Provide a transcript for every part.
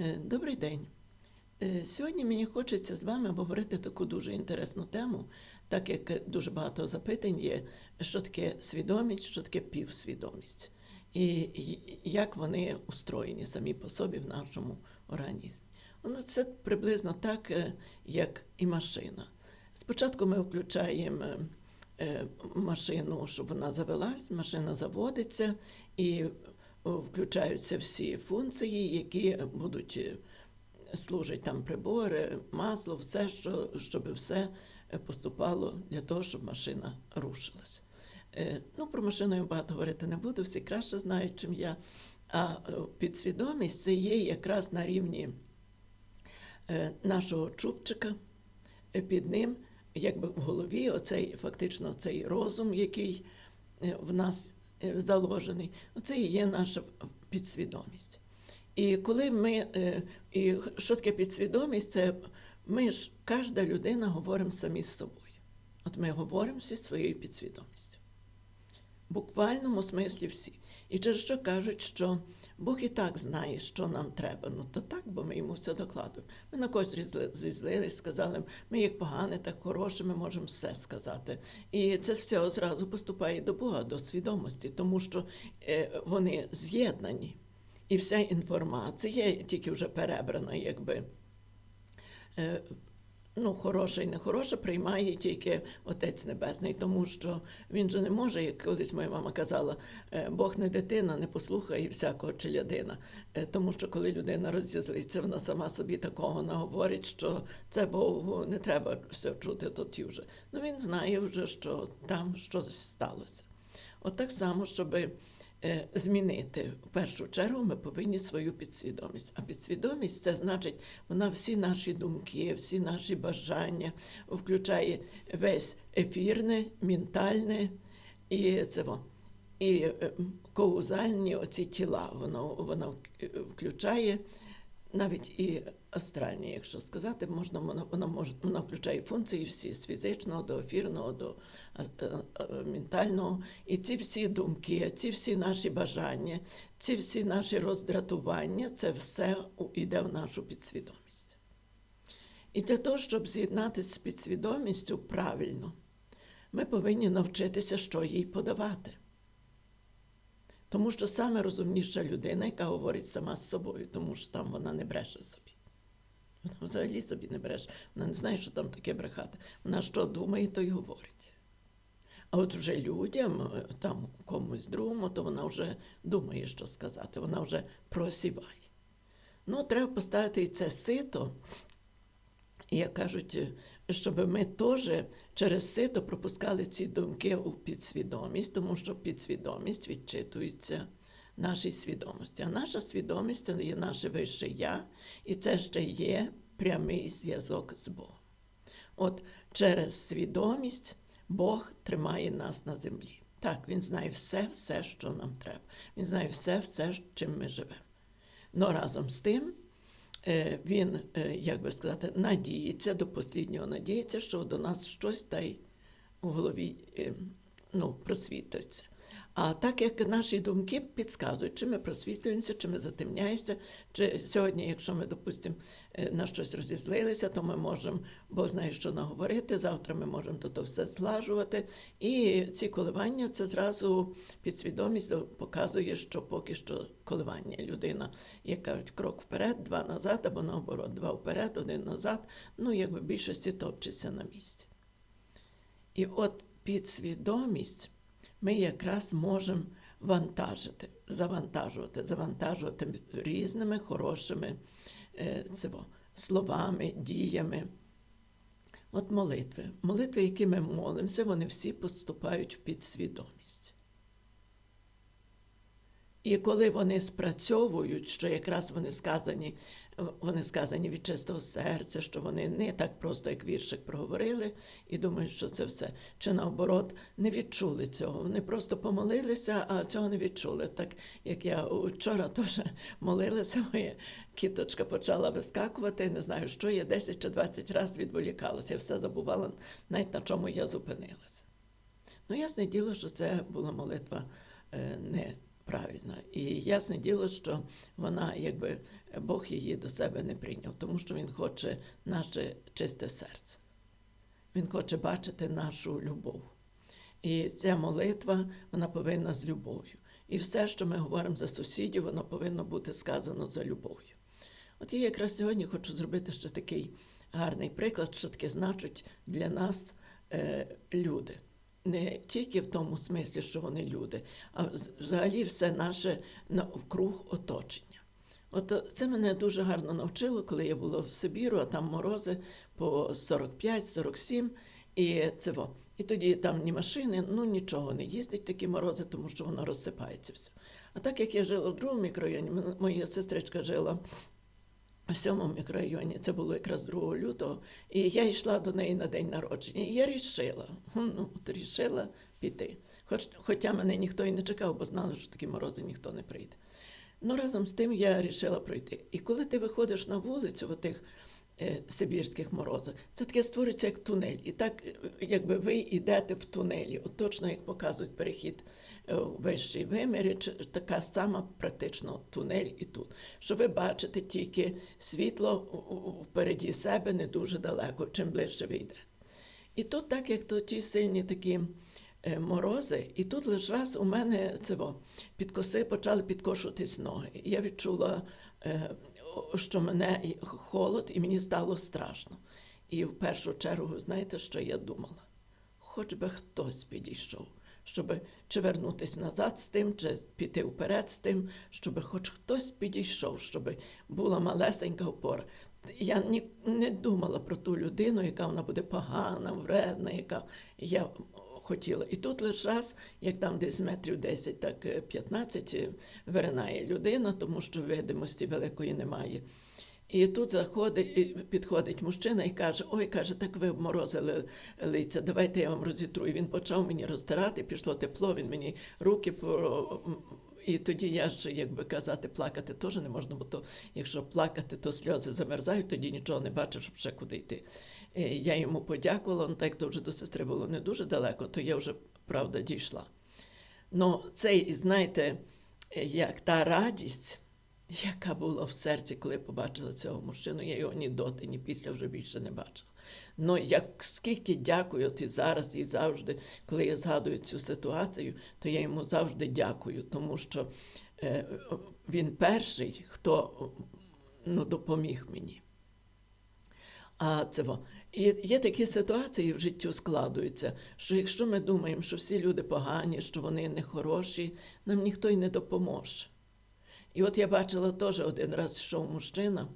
Е, Добрий день. Е, Сьогодні мені хочеться з вами обговорити таку дуже інтересну тему, так як дуже багато запитань є, що таке свідомість, що таке півсвідомість, і як вони устроєні самі по собі в нашому організмі. Воно це приблизно так, е, як і машина. Спочатку ми включаємо машину, щоб вона завелась, машина заводиться і включаються всі функції, які будуть е, служать там прибори, масло, все, що, щоб все поступало для того, щоб машина рушилась. Е, Ну, про машину я багато говорити не буду, всі краще знають, чим я. А е, підсвідомість це є якраз на рівні нашого чубчика, під ним, якби в голові, оцей фактично цей розум, який в нас заложений, оце і є наша підсвідомість. І коли ми, е, і що таке підсвідомість, це ми ж, кожна людина говоримо самі з собою. От ми говоримо зі своєю підсвідомістю. В буквальному смислі всі. І через що кажуть, що Бог і так знає, що нам треба. Ну то так, бо ми йому все докладуємо. Ми на когось зізли- зізлились, сказали, ми як погане, так хороше, ми можемо все сказати. І це все зразу поступає до Бога, до свідомості, тому що е, вони з'єднані. І вся інформація, тільки вже перебрана, якби е, ну, хороше і нехороше приймає тільки Отець Небесний, тому що він же не може, як колись моя мама казала, е, Бог не дитина, не послухає всякого челядина. Е, Тому що коли людина розізлиться, вона сама собі такого наговорить, що це Богу не треба все чути тут вже. Ну він знає вже, що там щось сталося. От так само, щоб е, змінити в першу чергу, ми повинні свою підсвідомість. А підсвідомість це значить, вона всі наші думки, всі наші бажання включає весь ефірне, ментальне і це. І е, коузальні оці тіла, воно, воно включає навіть і астральні, якщо сказати, можна, воно, може, воно включає функції всі з фізичного до ефірного, до ментального. І ці всі думки, ці всі наші бажання, ці всі наші роздратування, це все йде в нашу підсвідомість. І для того, щоб з'єднатися з підсвідомістю правильно, ми повинні навчитися, що їй подавати. Тому що саме розумніша людина, яка говорить сама з собою, тому що там вона не бреше собі. Вона взагалі собі не бреше. Вона не знає, що там таке брехати. Вона що думає, то й говорить. А от вже людям, е, там комусь другому, то вона вже думає, що сказати, вона вже просіває. Ну, треба поставити і це сито, як кажуть, е, щоб ми теж через сито пропускали ці думки у підсвідомість, тому що підсвідомість відчитується нашій свідомості. А наша свідомість це є наше вище я, і це ще є прямий зв'язок з Богом. От через свідомість Бог тримає нас на землі. Так, Він знає все, все, що нам треба. Він знає все, все, чим ми живемо. Но разом з тим е, він, е, як би сказати, надіється до посліднього надіється, що до нас щось та й у голові е, ну, просвітиться. А так як наші думки підказують, чи ми просвітлюємося, чи ми затемняємося, чи сьогодні, якщо ми, допустимо, е, на щось розізлилися, то ми можемо, Бог знає, що наговорити, завтра ми можемо до того все злажувати. І ці коливання це зразу підсвідомість показує, що поки що коливання людина, як кажуть, крок вперед, два назад, або наоборот, два вперед, один назад, ну якби більшості топчеться на місці. І от підсвідомість ми якраз можемо вантажити, завантажувати, завантажувати різними хорошими е, цього, словами, діями. От молитви. Молитви, які ми молимося, вони всі поступають в підсвідомість. І коли вони спрацьовують, що якраз вони сказані, вони сказані від чистого серця, що вони не так просто, як віршик проговорили, і думають, що це все. Чи наоборот не відчули цього. Вони просто помолилися, а цього не відчули. Так як я вчора теж молилася, моя кіточка почала вискакувати, не знаю, що я 10 чи 20 разів відволікалася, я все забувала, навіть на чому я зупинилася. Ну, ясне діло, що це була молитва е, не правильна. І ясне діло, що вона, якби Бог її до себе не прийняв, тому що Він хоче наше чисте серце. Він хоче бачити нашу любов. І ця молитва вона повинна з любов'ю. І все, що ми говоримо за сусідів, воно повинно бути сказано за любов'ю. От я якраз сьогодні хочу зробити ще такий гарний приклад, що таке значить для нас е, люди. Не тільки в тому смислі, що вони люди, а взагалі все наше навкруг оточення. От це мене дуже гарно навчило, коли я була в Сибіру, а там морози по 45-47, і це во. І тоді там ні машини, ну нічого не їздить такі морози, тому що воно розсипається все. А так як я жила в другому мікрорайоні, моя сестричка жила в сьомому мікрорайоні, це було якраз 2 лютого, і я йшла до неї на день народження. І я рішила, ну, от рішила піти. Хоч, хоча мене ніхто і не чекав, бо знали, що такі морози ніхто не прийде. Ну, разом з тим я вирішила пройти. І коли ти виходиш на вулицю в тих е, сибірських морозах, це таке створюється як тунель. І так, е, якби ви йдете в тунелі, от точно як показують перехід е, у вищий вимір, така сама практично тунель і тут. Що ви бачите тільки світло впереді себе не дуже далеко, чим ближче ви йдете. І тут, так як то ті сильні такі е, морози, і тут лише раз у мене це під коси почали підкошуватись ноги. Я відчула, е, що мене холод, і мені стало страшно. І в першу чергу, знаєте, що я думала? Хоч би хтось підійшов, щоб чи вернутися назад з тим, чи піти вперед з тим, щоб хоч хтось підійшов, щоб була малесенька опора. Я ні, не думала про ту людину, яка вона буде погана, вредна, яка я хотіла. І тут лише раз, як там десь метрів 10, так е, 15 е, виринає людина, тому що видимості великої немає. І тут заходить, підходить мужчина і каже: Ой, каже, так ви обморозили лиця, давайте я вам розітру. І він почав мені розтирати, пішло тепло, він мені руки. І тоді я ж, як би казати, плакати теж не можна, бо то, якщо плакати, то сльози замерзають, тоді нічого не бачиш, ще куди йти. Е, Я йому подякувала, ну так то вже до сестри було не дуже далеко, то я вже, правда, дійшла. Ну, цей, знаєте, е, як та радість, яка була в серці, коли я побачила цього мужчину, я його ні доти, ні після вже більше не бачила. Ну, як скільки дякую і зараз, і завжди, коли я згадую цю ситуацію, то я йому завжди дякую, тому що е, він перший, хто ну, допоміг мені. А. І є такі ситуації в життю складуються, що якщо ми думаємо, що всі люди погані, що вони нехороші, нам ніхто й не допоможе. І от я бачила теж один раз йшов мужчина.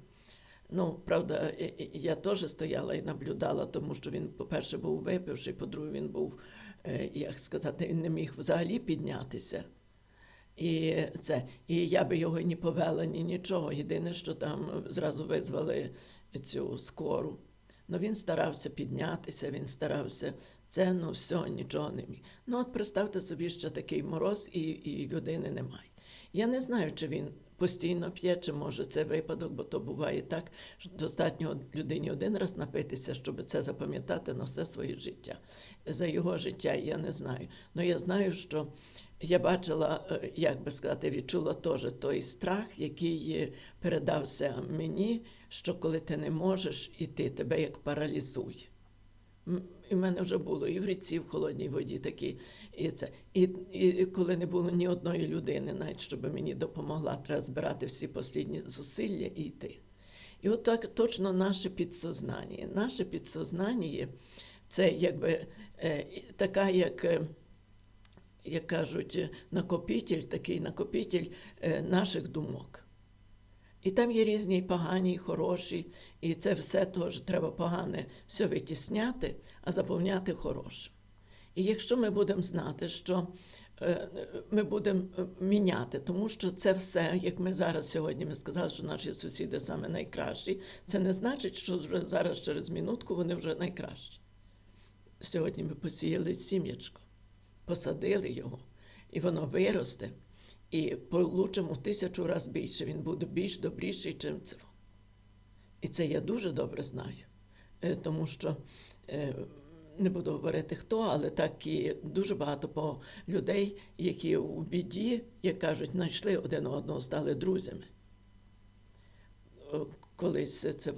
Ну, правда, я теж стояла і наблюдала, тому що він, по-перше, був випивший, по-друге, він був, е, як сказати, він не міг взагалі піднятися. І це, і я би його ні повела, ні нічого. Єдине, що там зразу визвали цю скору. Ну він старався піднятися, він старався це, ну все, нічого не міг. Ну от представте собі, що такий мороз і, і людини немає. Я не знаю, чи він постійно п'є, чи може це випадок, бо то буває так, що достатньо людині один раз напитися, щоб це запам'ятати на все своє життя. За його життя я не знаю. Але я знаю, що я бачила, е, як би сказати, відчула теж той страх, який е, передався мені, що коли ти не можеш іти, тебе як паралізує. І в мене вже було і в ріці, в холодній воді такі. І, це. І, і коли не було ні одної людини, навіть щоб мені допомогла, треба збирати всі послідні зусилля і йти. І от так точно наше підсознання. Наше підсознання це якби е, така, як. е, як кажуть, накопитель, такий накопитель е, наших думок. І там є різні погані, і хороші, і це все теж треба погане все витісняти, а заповняти хорошим. І якщо ми будемо знати, що е, ми будемо е, міняти, тому що це все, як ми зараз сьогодні ми сказали, що наші сусіди саме найкращі, це не значить, що зараз через минутку вони вже найкращі. Сьогодні ми посіяли сім'ячко, посадили його, і воно виросте, і получимо тисячу разів більше. Він буде більш добріший, чим це. І це я дуже добре знаю, Е, тому що е, не буду говорити хто, але так і дуже багато по людей, які у біді, як кажуть, знайшли один одного, стали друзями. Колись це.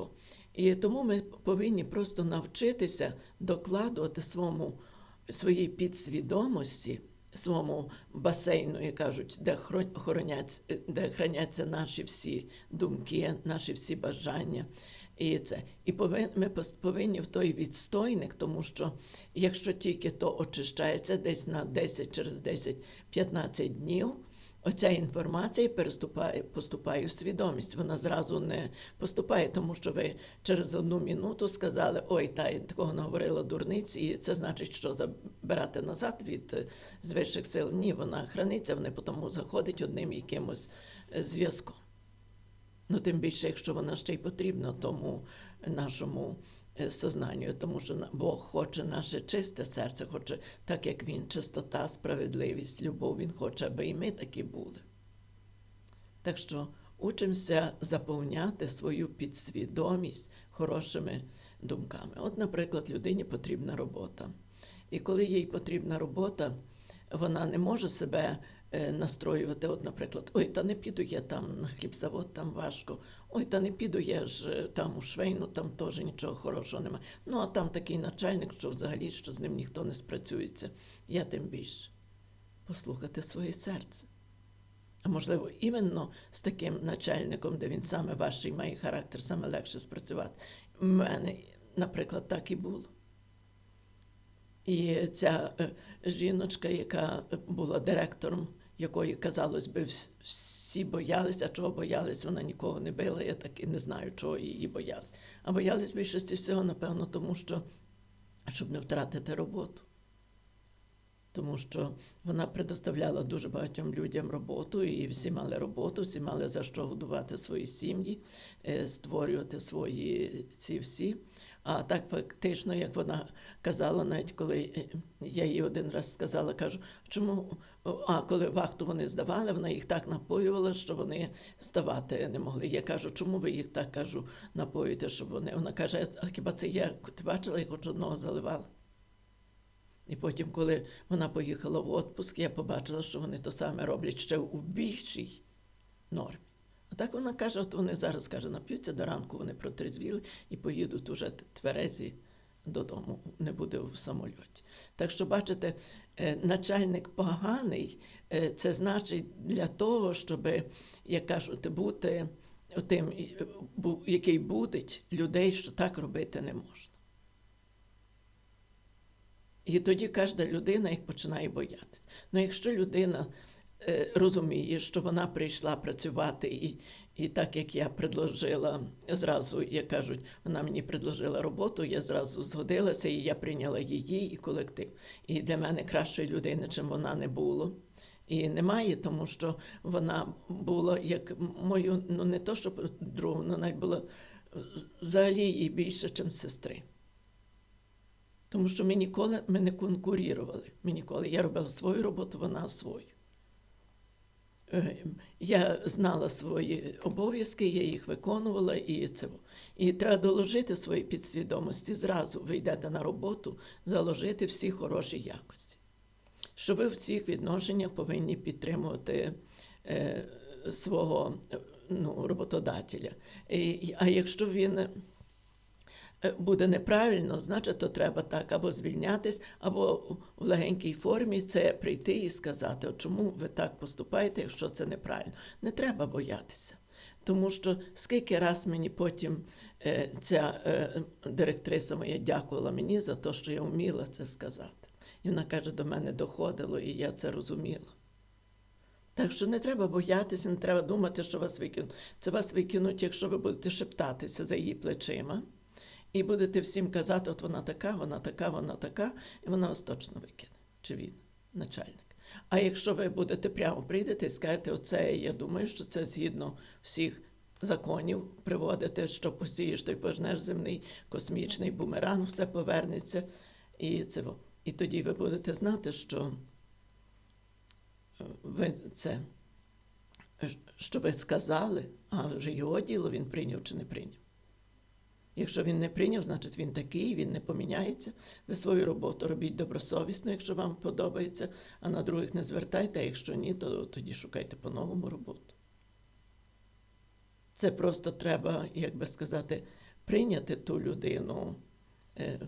І тому ми повинні просто навчитися докладувати своєму, своїй підсвідомості, своєму басейну, як кажуть, де, хороняться, де храняться наші всі думки, наші всі бажання. І це. І повин, ми повинні в той відстойник, тому що якщо тільки то очищається десь на 10 через 10-15 днів, оця інформація переступає, поступає у свідомість. Вона зразу не поступає, тому що ви через одну минуту сказали, ой, та я такого наговорила дурниць, і це значить, що забирати назад від е, з вищих сил. Ні, вона храниться, вона тому заходить одним якимось е, зв'язком. Ну, тим більше, якщо вона ще й потрібна тому нашому сознанню, тому що Бог хоче наше чисте серце, хоче так, як Він, чистота, справедливість, любов, Він хоче, аби і ми такі були. Так що учимося заповняти свою підсвідомість хорошими думками. От, наприклад, людині потрібна робота. І коли їй потрібна робота, вона не може себе е, настроювати. От, наприклад, ой, та не піду я там на хлібзавод, там важко. Ой, та не піду я ж е, там у швейну, там теж нічого хорошого немає. Ну, а там такий начальник, що взагалі що з ним ніхто не спрацюється. Я тим більше. Послухати своє серце. А можливо, іменно з таким начальником, де він саме важчий має характер, саме легше спрацювати. У мене, наприклад, так і було. І ця е, жіночка, яка була директором, якої, казалось би, всі боялися, чого боялись, вона нікого не била, я так і не знаю, чого її боялись. А боялись більшості всього, напевно, тому що, щоб не втратити роботу. Тому що вона предоставляла дуже багатьом людям роботу, і всі мали роботу, всі мали за що годувати свої сім'ї, е, створювати свої ці всі. А так фактично, як вона казала, навіть коли е, я їй один раз сказала, кажу, чому а коли вахту вони здавали, вона їх так напоювала, що вони ставати не могли. Я кажу, чому ви їх так кажу напоюєте, щоб вони. Вона каже, а хіба це я ти бачила, як хоч одного заливала? І потім, коли вона поїхала в відпуск, я побачила, що вони то саме роблять ще у більшій нормі. А так вона каже, от вони зараз каже, нап'ються до ранку, вони протрезвіли і поїдуть уже тверезі додому, не буде в самольоті. Так що, бачите, е, начальник поганий, е, це значить для того, щоб, як кажуть, бути тим, який будить людей, що так робити не можна. І тоді кожна людина їх починає боятися. Ну, якщо людина е, розуміє, що вона прийшла працювати, і, і так як я предложила зразу, як кажуть, вона мені предложила роботу, я зразу згодилася, і я прийняла її і колектив. І для мене кращої людини, чим вона не було. І немає, тому що вона була як мою, ну не то, що другу, ну навіть була взагалі їй більше, ніж сестри. Тому що ми ніколи ми не конкурували. Ми ніколи. Я робила свою роботу, вона свою. Е, Я знала свої обов'язки, я їх виконувала, і це. І треба доложити свої підсвідомості зразу. Ви йдете на роботу, заложити всі хороші якості. Що ви в цих відношеннях повинні підтримувати е, свого ну, роботодателя. І, а якщо він буде неправильно, значить, то треба так або звільнятись, або в легенькій формі це прийти і сказати, чому ви так поступаєте, якщо це неправильно. Не треба боятися. Тому що скільки раз мені потім е, ця е, директриса моя дякувала мені за те, що я вміла це сказати. І вона каже, до мене доходило, і я це розуміла. Так що не треба боятися, не треба думати, що вас викинуть. Це вас викинуть, якщо ви будете шептатися за її плечима. І будете всім казати, от вона така, вона така, вона така, і вона вас точно викине. Чи він, начальник. А якщо ви будете прямо прийдете і скажете, оце, я думаю, що це згідно всіх законів приводити, що посієш, той пожнеш земний, космічний бумеранг, все повернеться. І, це, і тоді ви будете знати, що ви це, що ви сказали, а вже його діло він прийняв чи не прийняв. Якщо він не прийняв, значить він такий, він не поміняється. Ви свою роботу робіть добросовісно, якщо вам подобається, а на других не звертайте, а якщо ні, то тоді шукайте по-новому роботу. Це просто треба, як би сказати, прийняти ту людину е,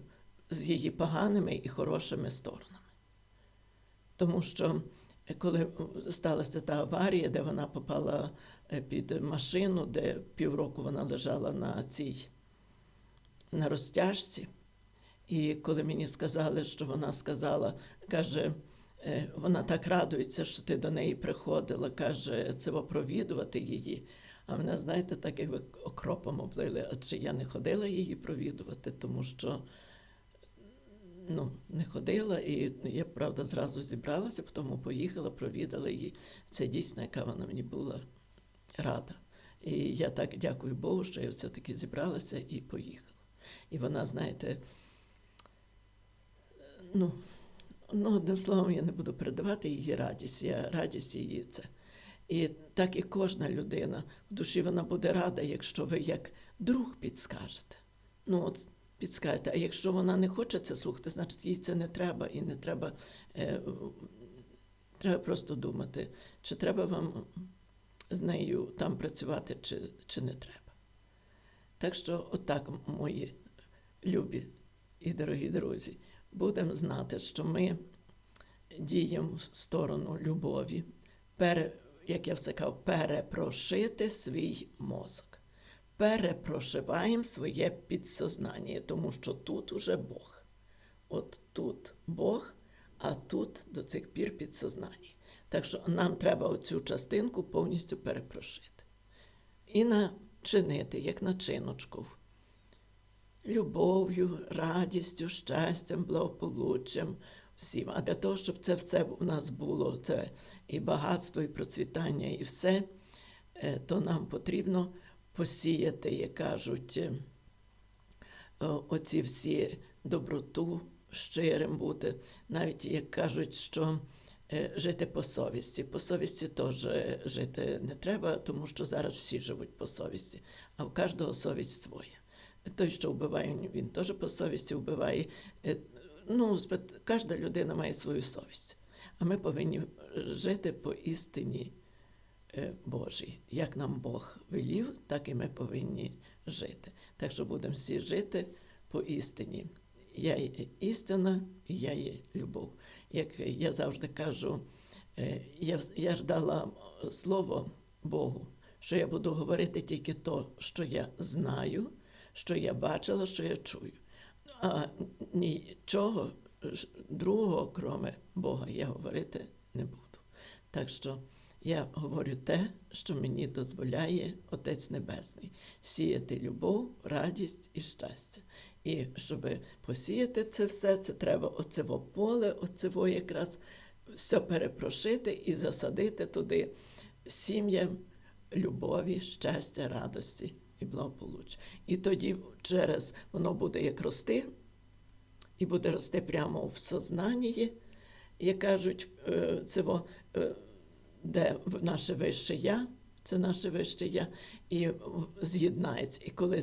з її поганими і хорошими сторонами. Тому що е, коли сталася та аварія, де вона попала е, під машину, де півроку вона лежала на цій на розтяжці, і коли мені сказали, що вона сказала, каже, е, вона так радується, що ти до неї приходила, каже, це провідувати її. А мене, знаєте, так якби окропом облили, адже я не ходила її провідувати, тому що ну, не ходила, і я, правда, зразу зібралася, потім поїхала, провідала її. Це дійсно, яка вона мені була рада. І я так дякую Богу, що я все-таки зібралася і поїхала. І вона, знаєте, ну, ну, одним словом, я не буду передавати її радість, я радість її це. І так і кожна людина в душі вона буде рада, якщо ви як друг підскажете. Ну, от підскажете. А якщо вона не хоче це слухати, значить їй це не треба і не треба. Е, треба просто думати, чи треба вам з нею там працювати, чи, чи не треба. Так що, отак, мої любі і дорогі друзі, будемо знати, що ми діємо в сторону любові, пере, як я все казав, перепрошити свій мозок. Перепрошиваємо своє підсознання, тому що тут уже Бог. От тут Бог, а тут до цих пір підсознання. Так що нам треба оцю частинку повністю перепрошити. І начинити, як начиночку, любов'ю, радістю, щастям, благополуччям всім. А для того, щоб це все у нас було, це і багатство, і процвітання, і все, е, то нам потрібно посіяти, як кажуть, е, оці всі доброту, щирим бути. Навіть як кажуть, що жити по совісті. По совісті теж жити не треба, тому що зараз всі живуть по совісті, а в кожного совість своя. Той, що вбиває, він теж по совісті вбиває. Е, ну, кожна людина має свою совість. А ми повинні жити по істині Божій. Як нам Бог велів, так і ми повинні жити. Так що будемо всі жити по істині. Я є істина, і я є любов. Як я завжди кажу, е, я я ж дала слово Богу, що я буду говорити тільки то, що я знаю, що я бачила, що я чую. А нічого другого, кроме Бога, я говорити не буду. Так що я говорю те, що мені дозволяє Отець Небесний сіяти любов, радість і щастя. І щоб посіяти це все, це треба оцево поле, оцево якраз все перепрошити і засадити туди сім'ям любові, щастя, радості і благополуччя. І тоді через воно буде як рости, і буде рости прямо в сознанні, як кажуть, е, це де наше вище я, це наше вище я, і з'єднається. І коли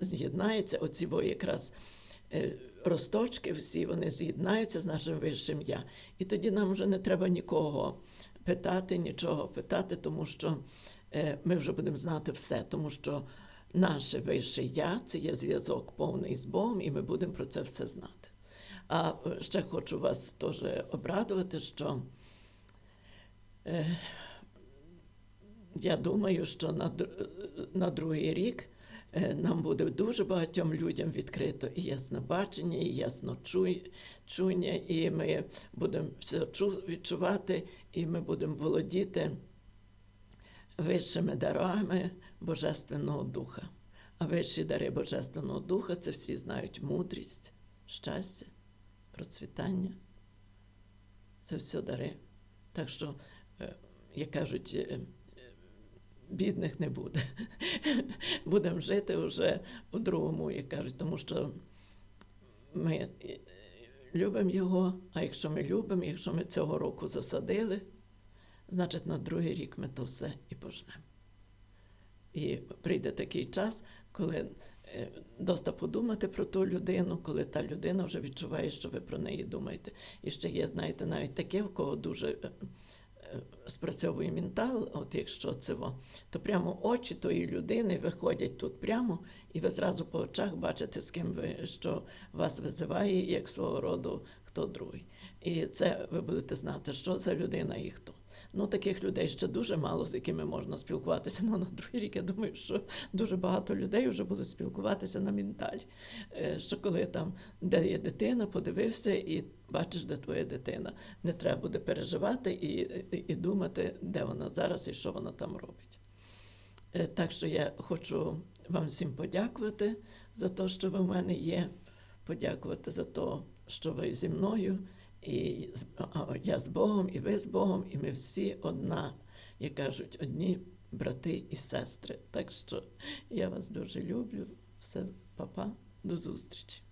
з'єднається, оці якраз е, росточки, всі вони з'єднаються з нашим вищим я. І тоді нам вже не треба нікого питати, нічого питати, тому що е, ми вже будемо знати все, тому що наше вище я це є зв'язок повний з Богом, і ми будемо про це все знати. А е, ще хочу вас теж обрадувати, що я думаю, що на на другий рік е, нам буде дуже багатьом людям відкрито і яснобачення, і ясночуєння, і ми будемо все відчувати, і ми будемо володіти вищими дарами Божественного Духа. А вищі дари Божественного Духа це всі знають мудрість, щастя, процвітання. Це все дари. Так що як кажуть, е, бідних не буде. Будемо жити вже у другому, як кажуть, тому що ми е, любимо його, а якщо ми любимо, якщо ми цього року засадили, значить на другий рік ми то все і пожнемо. І прийде такий час, коли е, доста подумати про ту людину, коли та людина вже відчуває, що ви про неї думаєте. І ще є, знаєте, навіть таке, в кого дуже е, спрацьовує ментал, от якщо це то прямо очі тої людини виходять тут прямо, і ви зразу по очах бачите, з ким ви що вас визиває, як свого роду хто другий. І це ви будете знати, що за людина і хто. Ну, таких людей ще дуже мало, з якими можна спілкуватися. Ну, на другий рік я думаю, що дуже багато людей вже будуть спілкуватися на менталі. Е, Що коли там, де є дитина, подивився і бачиш, де твоя дитина. Не треба буде переживати і, і, думати, де вона зараз і що вона там робить. Е, Так що я хочу вам всім подякувати за те, що ви в мене є, подякувати за те, що ви зі мною, і я з Богом, і ви з Богом, і ми всі одна, як кажуть, одні брати і сестри. Так що я вас дуже люблю. Все, папа, до зустрічі.